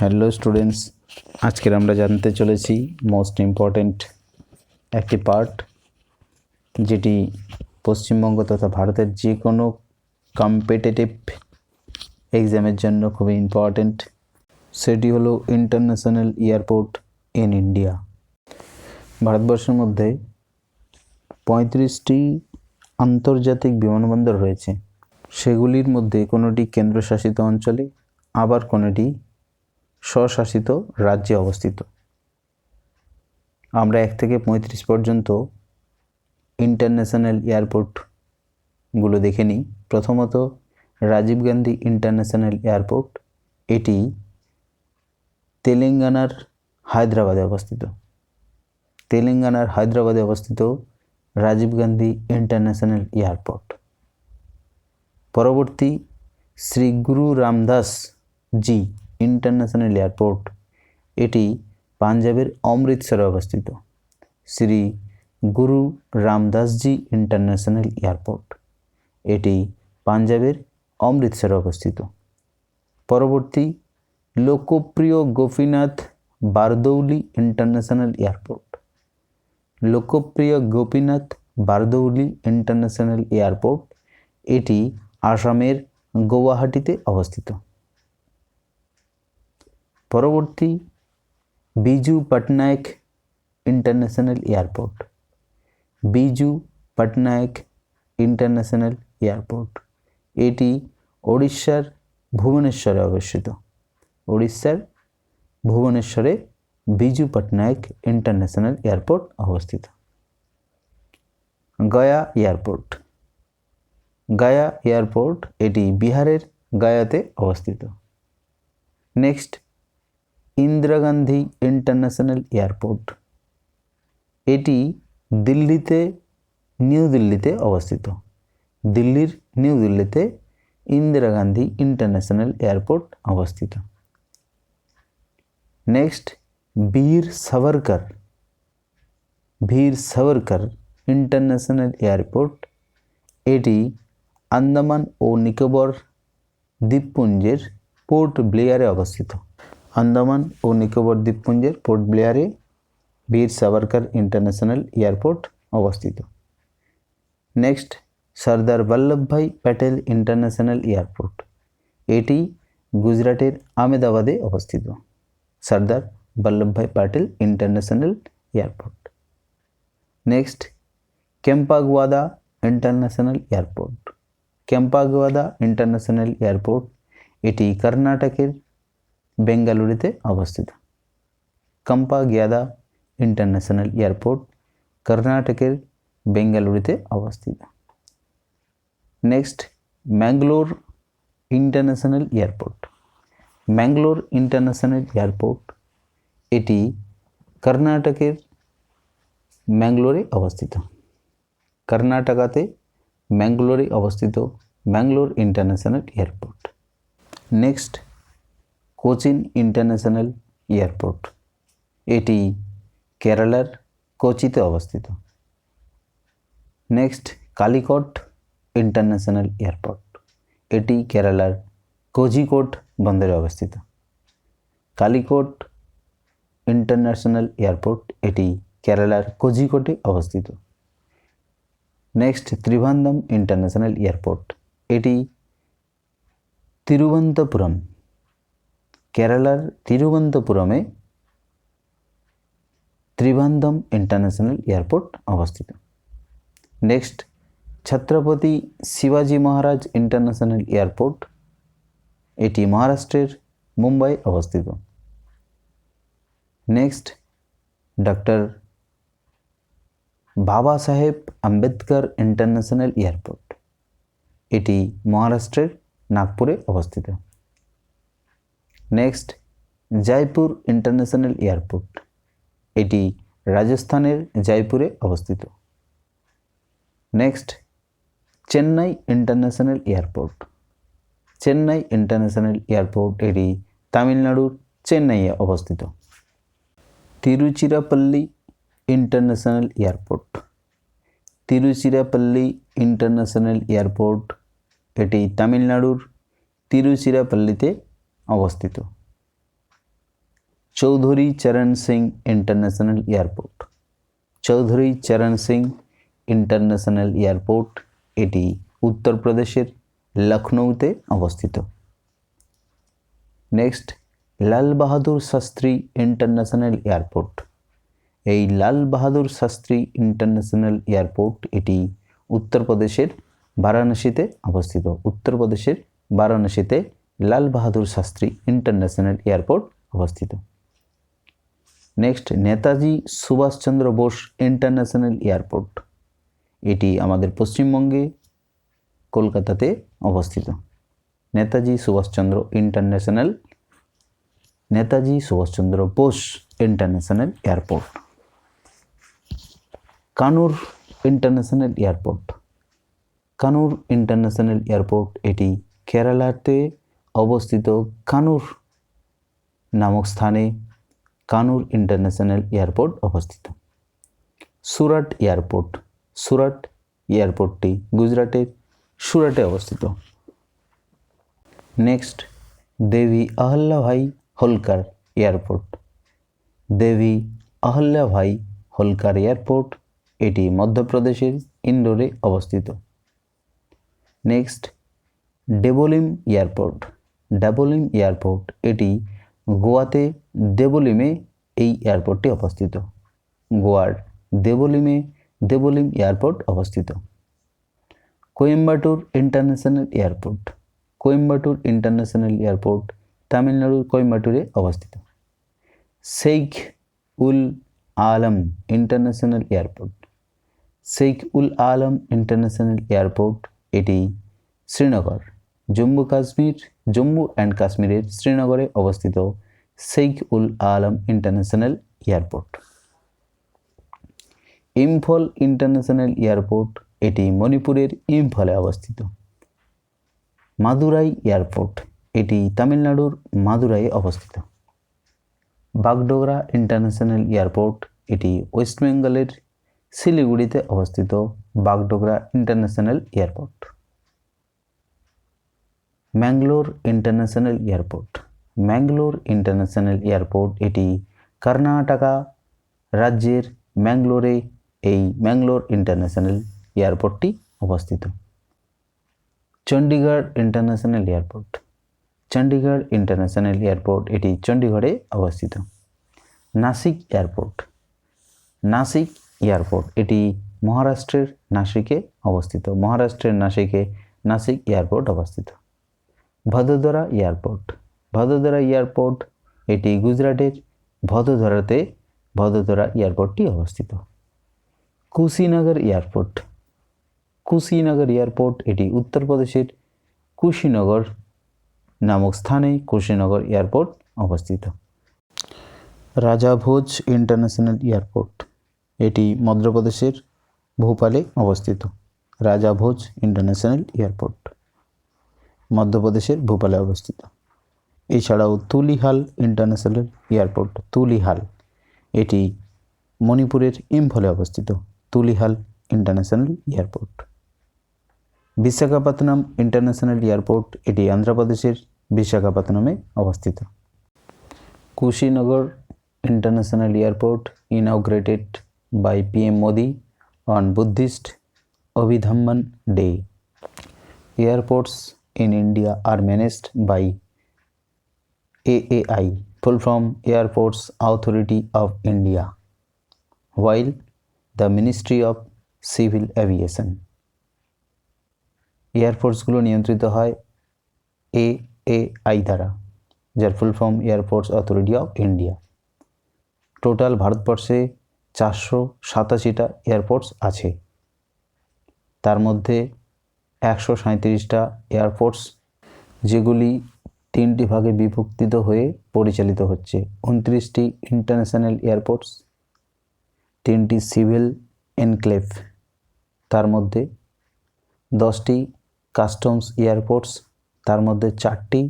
Hello students আজকের আমরা জানতে চলেছি মোস্ট ইম্পর্ট্যান্ট একটি পার্ট যেটি পশ্চিমবঙ্গ তথা ভারতের যে কোনো কম্পিটিটিভ এক্সামের জন্য খুবই ইম্পর্ট্যান্ট সেটি হলো ইন্টারন্যাশনাল এয়ারপোর্ট ইন ইন্ডিয়া ভারতবর্ষের মধ্যে পঁয়ত্রিশটি আন্তর্জাতিক বিমানবন্দর রয়েছে। সেগুলির মধ্যে কোনোটি কেন্দ্রশাসিত অঞ্চলে, আবার কোনোটি স্বশাসিত রাজ্যে অবস্থিত। আমরা এক থেকে পঁয়ত্রিশ পর্যন্ত ইন্টারন্যাশনাল এয়ারপোর্টগুলো দেখে নিই। প্রথমত, রাজীব গান্ধী ইন্টারন্যাশনাল এয়ারপোর্ট, এটি তেলেঙ্গানার হায়দ্রাবাদে অবস্থিত। তেলেঙ্গানার হায়দ্রাবাদে অবস্থিত রাজীব গান্ধী ইন্টারন্যাশনাল এয়ারপোর্ট। পরবর্তী, শ্রী গুরু রামদাস জি ইন্টারন্যাশনাল এয়ারপোর্ট, এটি পাঞ্জাবের অমৃতসরে অবস্থিত। শ্রী গুরু রামদাসজি ইন্টারন্যাশনাল এয়ারপোর্ট, এটি পাঞ্জাবের অমৃতসরে অবস্থিত। পরবর্তী Lokopriya Gopinath Bordoloi international airport. Lokopriya Gopinath Bordoloi international airport, এটি আসামের গুয়াহাটিতে অবস্থিত। পরবর্তী Biju Patnaik international airport. Biju Patnaik international airport. এটি ওড়িশার ভুবনেশ্বরে অবস্থিত। ওড়িশার ভুবনেশ্বরে বিজু পটনায়ক ইন্টারন্যাশনাল এয়ারপোর্ট অবস্থিত। গয়া এয়ারপোর্ট। গয়া এয়ারপোর্ট এটি বিহারের গয়াতে অবস্থিত। Next Indira Gandhi international airport. এটি দিল্লিতে, নিউ দিল্লিতে অবস্থিত। দিল্লির নিউ দিল্লিতে ইন্দিরা গান্ধী ইন্টারন্যাশনাল এয়ারপোর্ট অবস্থিত। নেক্সট, বীর সাভারকর। বীর সাভারকর ইন্টারন্যাশনাল এয়ারপোর্ট, এটি আন্দামান ও নিকোবর দ্বীপপুঞ্জের পোর্ট ব্লেয়ারে অবস্থিত। আন্দামান ও নিকোবর দ্বীপপুঞ্জের পোর্ট ব্লেয়ারে বীর সাভারকর ইন্টারন্যাশনাল এয়ারপোর্ট অবস্থিত। Next, Sardar Vallabhbhai Patel international airport. এটি গুজরাটের আমেদাবাদে অবস্থিত। Sardar Vallabhbhai Patel international airport. Next, Kempegowda international airport. Kempegowda international airport, এটি কর্ণাটকের বেঙ্গালুরুতে অবস্থিত। কম্পাগিয়াদা ইন্টারন্যাশনাল এয়ারপোর্ট, কর্ণাটকের বেঙ্গালুরুতে অবস্থিত। Next, Mangalore international airport. Mangalore international airport, এটি কর্ণাটকের ম্যাঙ্গলোরে অবস্থিত। কর্ণাটকাতে ম্যাঙ্গলোরে অবস্থিত Mangalore international airport. Next Cochin international airport. এটি কেরালার কোচিতে অবস্থিত। Next, Calicut international airport. এটি কেরালার কোঝিকোড বন্দরে অবস্থিত। কালিকট ইন্টারন্যাশনাল এয়ারপোর্ট এটি কেরালার কোঝিকোটে অবস্থিত। Next, Trivandrum international airport. এটি তিরুবন্তপুরম কেরালার তিরুবন্তপুরমে ত্রিভান্দম ইন্টারন্যাশনাল এয়ারপোর্ট অবস্থিত নেক্সট ছত্রপতি শিবাজি মহারাজ ইন্টারন্যাশনাল এয়ারপোর্ট এটি মহারাষ্ট্রের মুম্বাই অবস্থিত নেক্সট ডক্টর বাবা সাহেব আম্বেদকর ইন্টারন্যাশনাল এয়ারপোর্ট এটি মহারাষ্ট্রের নাগপুরে অবস্থিত নেক্সট জয়পুর ইন্টারন্যাশনাল এয়ারপোর্ট এটি রাজস্থানের জয়পুরে অবস্থিত। Next Chennai international airport Chennai international airport এটি তামিলনাড়ুর চেন্নাইয়ে অবস্থিত। Tiruchirappalli international airport Tiruchirappalli international airport এটি তামিলনাড়ুর তিরুচিরাপল্লীতে অবস্থিত। Chaudhary Charan Singh international airport. Chaudhary Charan Singh international airport, এটি উত্তরপ্রদেশের লখনৌতে অবস্থিত। Next, Lal Bahadur Shastri international airport. এই লাল বাহাদুর শাস্ত্রী ইন্টারন্যাশনাল এয়ারপোর্ট, এটি উত্তরপ্রদেশের বারাণসীতে অবস্থিত। উত্তরপ্রদেশের বারাণসীতে লাল বাহাদুর শাস্ত্রী ইন্টারন্যাশনাল এয়ারপোর্ট অবস্থিত। Next, Netaji Subhash Chandra Bose international airport. এটি আমাদের পশ্চিমবঙ্গে কলকাতাতে অবস্থিত। Netaji Subhash Chandra international, Netaji Subhash Chandra Bose international airport. Kannur international airport. Kannur international airport এটি কেরালাতে অবস্থিত কানুর নামক স্থানে কানুর ইন্টারন্যাশনাল এয়ারপোর্ট অবস্থিত। সুরাট এয়ারপোর্ট, সুরাট এয়ারপোর্টটি গুজরাটের সুরাটে অবস্থিত। Next, Devi Ahilyabai Holkar airport. Devi Ahilyabai Holkar airport এটি মধ্যপ্রদেশের ইন্ডোরে অবস্থিত। Next Dabolim airport. Dabolim airport. এটি গোয়াতে দেবলিমে এই এয়ারপোর্টটি অবস্থিত। গোয়ার দেবলিমে দেবলিম এয়ারপোর্ট অবস্থিত। Coimbatore international airport. Coimbatore international airport তামিলনাড়ুর কোয়েম্বাটুরে অবস্থিত। Sheikh ul Alam international airport. Sheikh ul Alam international airport এটি শ্রীনগর। জম্মু কাশ্মীর, জম্মু অ্যান্ড কাশ্মীরের শ্রীনগরে অবস্থিত Sheikh ul Alam international airport. Imphal international airport এটি মণিপুরের ইম্ফলে অবস্থিত। মাদুরাই এয়ারপোর্ট এটি তামিলনাড়ুর মাদুরাইয়ে অবস্থিত। বাগডোগরা ইন্টারন্যাশনাল এয়ারপোর্ট এটি ওয়েস্ট বেঙ্গলের শিলিগুড়িতে অবস্থিত Bagdogra international airport. Mangalore international airport Mangalore international airport এটি কর্ণাটকা রাজ্যের ম্যাঙ্গলোরে এই ম্যাঙ্গলোর ইন্টারন্যাশনাল এয়ারপোর্টটি অবস্থিত। Chandigarh international airport Chandigarh international airport এটি চণ্ডীগড়ে অবস্থিত। নাসিক এয়ারপোর্ট নাসিক এয়ারপোর্ট এটি মহারাষ্ট্রের নাসিকে অবস্থিত। মহারাষ্ট্রের নাসিকে নাসিক এয়ারপোর্ট অবস্থিত। ভদোদরা এয়ারপোর্ট। ভদোদরা এয়ারপোর্ট, এটি গুজরাটের ভদোদরাতে ভদোদরা এয়ারপোর্টটি অবস্থিত। কুশিনগর এয়ারপোর্ট। কুশিনগর এয়ারপোর্ট, এটি উত্তরপ্রদেশের কুশিনগর নামক স্থানে কুশিনগর এয়ারপোর্ট অবস্থিত। রাজা ভোজ ইন্টারন্যাশনাল এয়ারপোর্ট, এটি মধ্যপ্রদেশের ভোপালে অবস্থিত। রাজা ভোজ ইন্টারন্যাশনাল এয়ারপোর্ট। মধ্যপ্রদেশের ভোপালে অবস্থিত। এছাড়াও তুলিহাল ইন্টারন্যাশনাল এয়ারপোর্ট তুলিহাল। এটি মণিপুরের ইম্ফলে অবস্থিত, Tulihal international airport. Visakhapatnam international airport, এটি অন্ধ্রপ্রদেশের বিশাখাপত্তনমে অবস্থিত। Kushinagar international airport, inaugurated by PM Modi on Buddhist Abhidhamma day. Airports in India are managed by AAI, full from Airports Authority of India, while the Ministry of Civil Aviation. এয়ারফোর্সগুলো নিয়ন্ত্রিত হয় A A I দ্বারা যার full form air force authority of India total ভারতবর্ষে চারশো সাতাশিটা airports আছে তার মধ্যে একশো সাঁত্রিশটা এয়ারফোর্স, যেগুলি তিনটি ভাগে বিভক্তিত হয়ে পরিচালিত হচ্ছে। উনত্রিশটি ইন্টারন্যাশনাল এয়ারপোর্টস তিনটি সিভিল এনক্লেভ। তার মধ্যে দশটি কাস্টমস এয়ারপোর্টস তার মধ্যে চারটি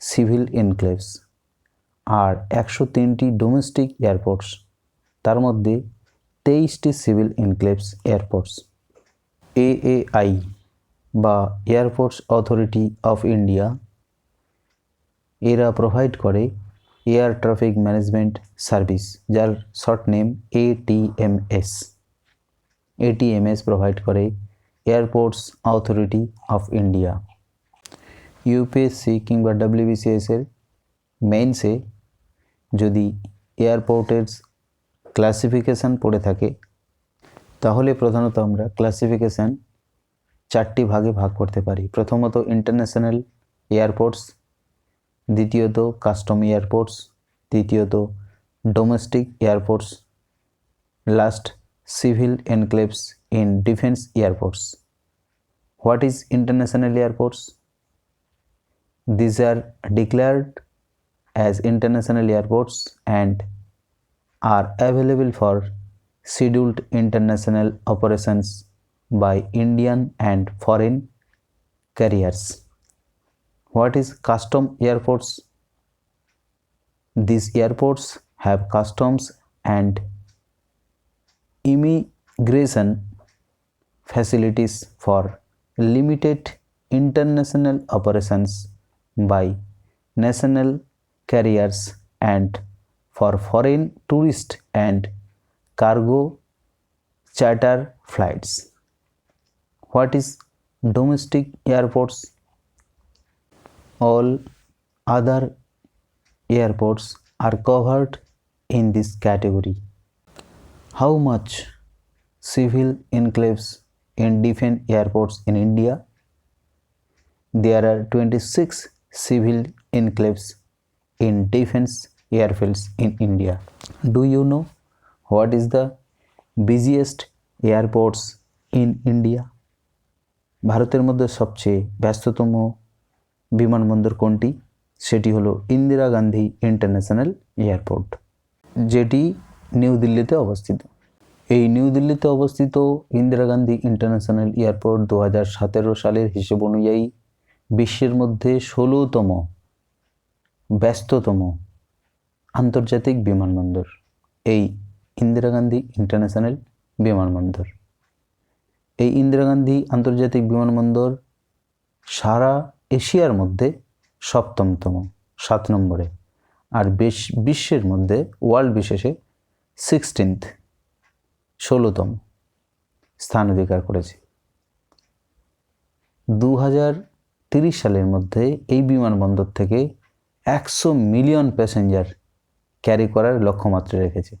সিভিল এনক্লেভস আর একশো তিনটি ডোমেস্টিক এয়ারপোর্টস তার মধ্যে তেইশটি সিভিল এনক্লেভস এয়ারপোর্টস এএআই বা air force authority of India এরা প্রোভাইড করে এয়ার ট্রাফিক ম্যানেজমেন্ট সার্ভিস যার short name ATMS ATMS provide করে airports authority of India UPSC কিংবা ডাব্লিউবিসিএস এর মেইনসে যদি এয়ারপোর্টের ক্লাসিফিকেশান পড়ে থাকে, তাহলে প্রধানত আমরা ক্লাসিফিকেশান চারটি ভাগে ভাগ করতে পারি। প্রথমত ইন্টারন্যাশনাল এয়ারপোর্টস দ্বিতীয়ত কাস্টম এয়ারপোর্টস তৃতীয়ত domestic airports last civil enclaves in defence airports what is international airports These are declared as international airports and are available for scheduled international operations by Indian and foreign carriers. What is custom airports? These airports have customs and immigration facilities for limited international operations by national carriers and for foreign tourist and cargo charter flights. What is domestic airports? All other airports are covered in this category. How much civil enclaves in different airports in India? There are 26 civil enclaves in defense airfields in India. Do you know what is the busiest airports in India? ভারতের মধ্যে সবচেয়ে ব্যস্ততম বিমানবন্দর কোনটি? সেটি হলো Indira Gandhi international airport, যেটি new দিল্লিতে অবস্থিত। এই নিউ দিল্লিতে অবস্থিত ইন্দিরা গান্ধী ইন্টারন্যাশনাল এয়ারপোর্ট দু হাজার সতেরো সালের হিসেব অনুযায়ী বিশ্বের মধ্যে ষোলোতম ব্যস্ততম আন্তর্জাতিক বিমানবন্দর, এই ইন্দিরা গান্ধী ইন্টারন্যাশনাল বিমানবন্দর। এই ইন্দিরা গান্ধী আন্তর্জাতিক বিমানবন্দর সারা এশিয়ার মধ্যে সপ্তমতম, সাত নম্বরে। আর বেশ বিশ্বের মধ্যে ওয়ার্ল্ড বিশেষে সিক্সটিন্থ ষোলোতম স্থান অধিকার করেছে। দু সালের মধ্যে এই বিমানবন্দর থেকে একশো মিলিয়ন প্যাসেঞ্জার ক্যারি করার লক্ষ্যমাত্রা রেখেছে।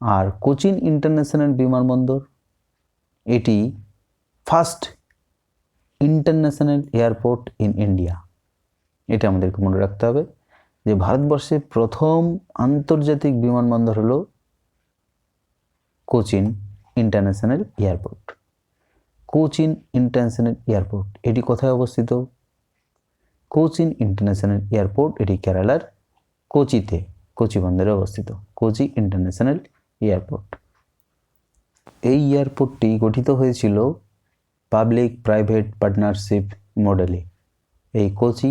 আর কোচিন ইন্টারন্যাশনাল বিমানবন্দর এটি first international airport in India এটা আমাদেরকে মনে রাখতে হবে যে ভারতবর্ষে প্রথম আন্তর্জাতিক বিমানবন্দর হলো Cochin international airport Cochin international airport এটি কোথায় অবস্থিত? কোচিন ইন্টারন্যাশনাল এয়ারপোর্ট এটি কেরালার কোচিতে, কোচি বন্দরে অবস্থিত, কোচি ইন্টারন্যাশনাল এয়ারপোর্ট এই এয়ারপোর্টটি গঠিত হয়েছিল পাবলিক প্রাইভেট পার্টনারশিপ মডেলে। এই কোচি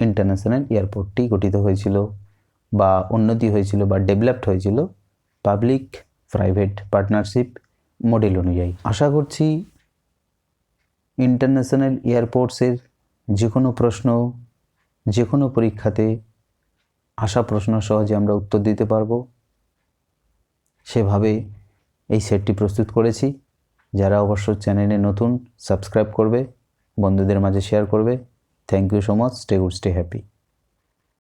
ইন্টারন্যাশনাল এয়ারপোর্টটি গঠিত হয়েছিল বা উন্নতি হয়েছিল বা ডেভেলপড হয়েছিল পাবলিক প্রাইভেট পার্টনারশিপ মডেল অনুযায়ী। আশা করছি ইন্টারন্যাশনাল এয়ারপোর্টসের যে কোনো প্রশ্ন যে কোনো পরীক্ষাতে আসা প্রশ্ন সহজে আমরা উত্তর দিতে পারব। সেভাবে এই সেটটি প্রস্তুত করেছি। যারা অবশ্য চ্যানেলে নতুন, সাবস্ক্রাইব করবে, বন্ধুদের মাঝে শেয়ার করবে thank you so much stay good stay happy